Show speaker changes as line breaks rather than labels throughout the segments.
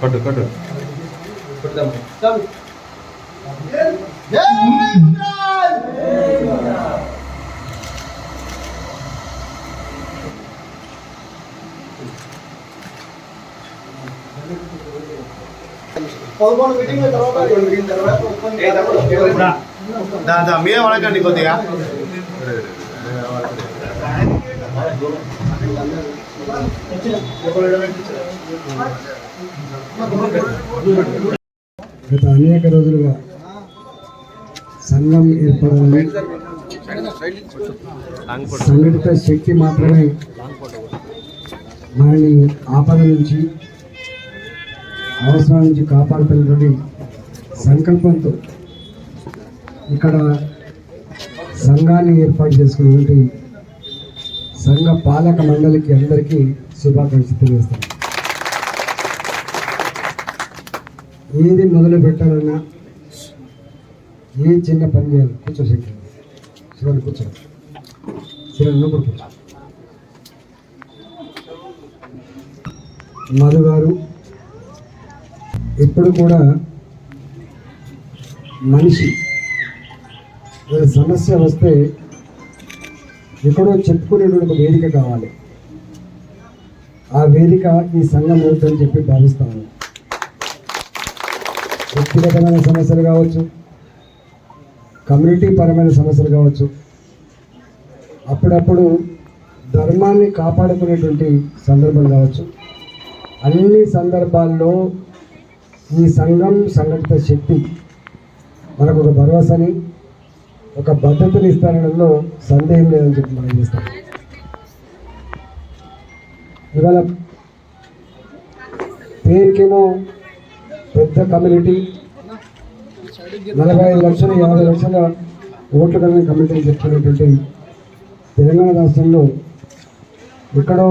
కట్టు కట్టు
జై గుజరాత్ పదకొండు మీటింగ్ తర్వాత మీటింగ్ తర్వాత
దాదా మీరే వడకండి కొద్దిగా
గత అనేక రోజులుగా సంఘం ఏర్పడాలని సంఘటిత శక్తి మాత్రమే మనని ఆపద నుంచి అవసరం నుంచి కాపాడుతున్నటువంటి సంకల్పంతో ఇక్కడ సంఘాన్ని ఏర్పాటు చేసుకున్నటువంటి సంఘ పాలక మండలికి అందరికీ శుభాకాంక్షలు తెలియజేస్తాను. ఏది మొదలు పెట్టాలన్నా ఏ చిన్న పని చేయాలి? కూర్చో శంకర్. కూర్చో. శివన్ నువ్వు కూడా కూర్చో. మధు గారు ఎప్పుడు కూడా మనిషి సమస్య వస్తే ఎక్కడో చెప్పుకునేటువంటి ఒక వేదిక కావాలి. ఆ వేదిక ఈ సంఘం అవుతుందని చెప్పి భావిస్తాను వ్యక్తిగతమైన సమస్యలు కావచ్చు కమ్యూనిటీ పరమైన సమస్యలు కావచ్చు అప్పుడప్పుడు ధర్మాన్ని కాపాడుకునేటువంటి సందర్భం కావచ్చు. అన్ని సందర్భాల్లో ఈ సంఘం సంఘటిత శక్తి మనకు ఒక భరోసాని ఒక భద్రతను ఇస్తారనడంలో సందేహం లేదని చెప్పి మనం చేస్తాం. ఇవాళ పేరుకేమో పెద్ద కమ్యూనిటీ నలభై ఐదు లక్షల యాభై లక్షల ఓట్ల కలిగిన కమ్యూనిటీ అని చెప్తున్నటువంటి తెలంగాణ రాష్ట్రంలో ఎక్కడో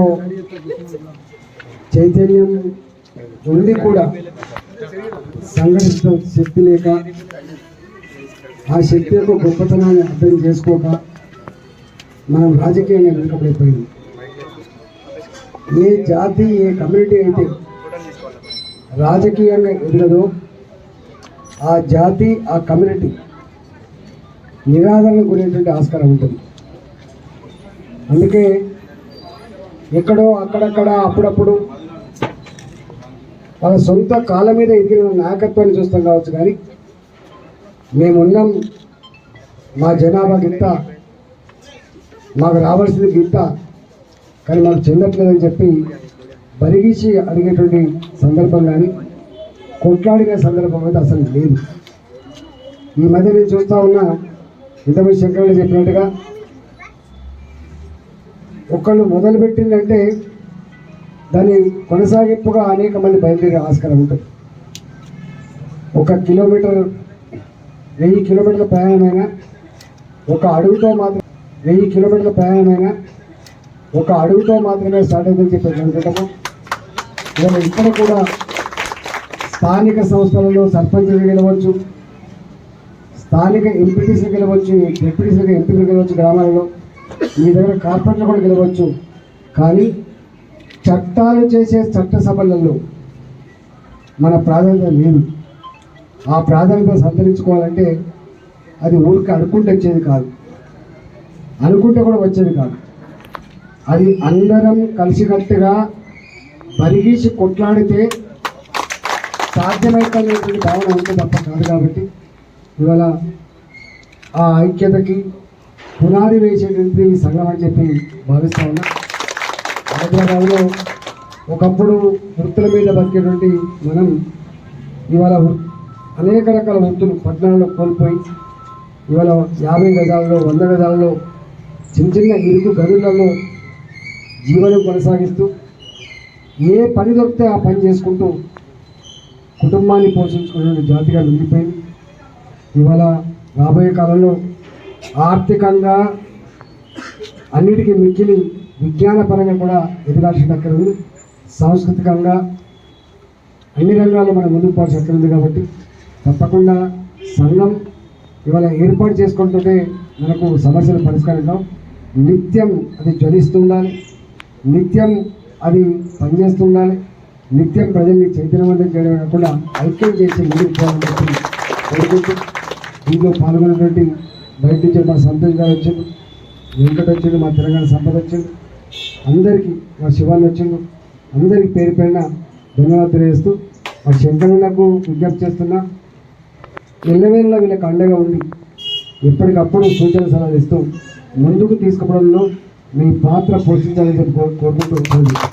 చైతన్యం ఉండి కూడా సంఘటిత శక్తి లేక ఆ శక్తి యొక్క గొప్పతనాన్ని అర్థం చేసుకోక మనం రాజకీయంగా వెనుకబడిపోయింది ఏ జాతి ఏ కమ్యూనిటీ అయితే రాజకీయంగా ఎదగదో ఆ జాతి ఆ కమ్యూనిటీ నిరాదరణకు గురైనటువంటి ఆస్కారం ఉంటుంది. అందుకే ఎక్కడో అక్కడక్కడ అప్పుడప్పుడు వాళ్ళ సొంత కాళ్ళ మీద ఎదిగిన నాయకత్వాన్ని చూస్తాం కావచ్చు కానీ మేమున్నాం మా జనాభా గింత మాకు రావాల్సింది గింత కానీ మాకు చెందట్లేదని చెప్పి బరిగించి అడిగేటువంటి సందర్భం కానీ కొట్లాడిన సందర్భం అయితే అసలు లేదు. ఈ మధ్య నేను చూస్తూ ఉన్నా ఇంతమంది శంకరులు చెప్పినట్టుగా ఒకళ్ళు మొదలుపెట్టిందంటే దాని కొనసాగింపుగా అనేక మంది బయలుదేరే ఆస్కారం ఉంటుంది. ఒక కిలోమీటర్ వెయ్యి కిలోమీటర్ల ప్రయాణమైనా ఒక అడుగుతో మాత్రం వెయ్యి కిలోమీటర్ల ప్రయాణమైనా ఒక అడుగుతో మాత్రమే స్టార్ట్ అయిందని చెప్పి అనుకుంటాము. ఇవాళ ఇక్కడ కూడా స్థానిక సంస్థలలో సర్పంచ్లు గెలవచ్చు. స్థానిక ఎంపీటీసీలు గెలవచ్చు డిప్యూటీసీలు ఎంపీలు గెలవచ్చు గ్రామాలలో. మీ దగ్గర కార్పొరేట్లు కూడా గెలవచ్చు. కానీ చట్టాలు చేసే చట్టసభలలో మన ప్రాధాన్యత లేదు. ఆ ప్రాధాన్యత సంతరించుకోవాలంటే అది ఊరికి అనుకుంటే వచ్చేది కాదు. అనుకుంటే కూడా వచ్చేది కాదు. అది అందరం కలిసికట్టుగా బరిగీసి కొట్లాడితే సాధ్యమైనటువంటి భావన ఉంటే తప్ప కాదు కాబట్టి ఇవాళ ఆ ఐక్యతకి పునాది వేసేటువంటి సంఘం అని చెప్పి భావిస్తా ఉన్నా. హైదరాబాద్లో ఒకప్పుడు వృత్తుల మీద బతికేటువంటి మనం ఇవాళ వృ- అనేక రకాల వృత్తులు పట్టణాల్లో కోల్పోయి ఇవాళ యాభై గజాలలో వంద గజాలలో చిన్న చిన్న ఇరుకు గదులలో జీవనం కొనసాగిస్తూ ఏ పని దొరికితే ఆ పని చేసుకుంటూ కుటుంబాన్ని పోషించుకునే జాతిగా మిగిలిపోయింది. ఇవాళ రాబోయే కాలంలో ఆర్థికంగా అన్నిటికీ మిక్కిలి విజ్ఞానపరంగా కూడా ఎదగాల్సిన అక్కడ ఉంది. సాంస్కృతికంగా అన్ని రంగాల్లో మనం ముందుకు పోవాల్సి అక్కడ ఉంది కాబట్టి తప్పకుండా సంఘం ఇవాళ ఏర్పాటు చేసుకుంటుంటే మనకు సమస్యలు పరిష్కారం నిత్యం అది జ్వలిస్తూ ఉండాలి నిత్యం అది పనిచేస్తూ ఉండాలి నిత్యం ప్రజల్ని చైతన్యవంతం చేయడమే కాకుండా ఐక్యం చేసి ముందుకు పోవాలని చెప్పి కోరుకుంటూ దీంట్లో పాల్గొన్నటువంటి బయట నుంచి మా సంతోష్ గారు వచ్చిండు వెంకట వచ్చిండు మా తెలంగాణ సంపద వచ్చిండు అందరికీ మా శివాన్ని వచ్చిండు అందరికీ పేరు పేరున ధన్యవాదాలు తెలియజేస్తూ మా శంకరులకు విజ్ఞప్తి చేస్తున్నా. ఎల్లవేళ్ళ వీళ్ళకి అండగా ఉండి ఎప్పటికప్పుడు సూచన సలహాలు ఇస్తూ ముందుకు తీసుకుపోవడంలో మీ పాత్ర పోషించాలని చెప్పి కోరుకుంటూ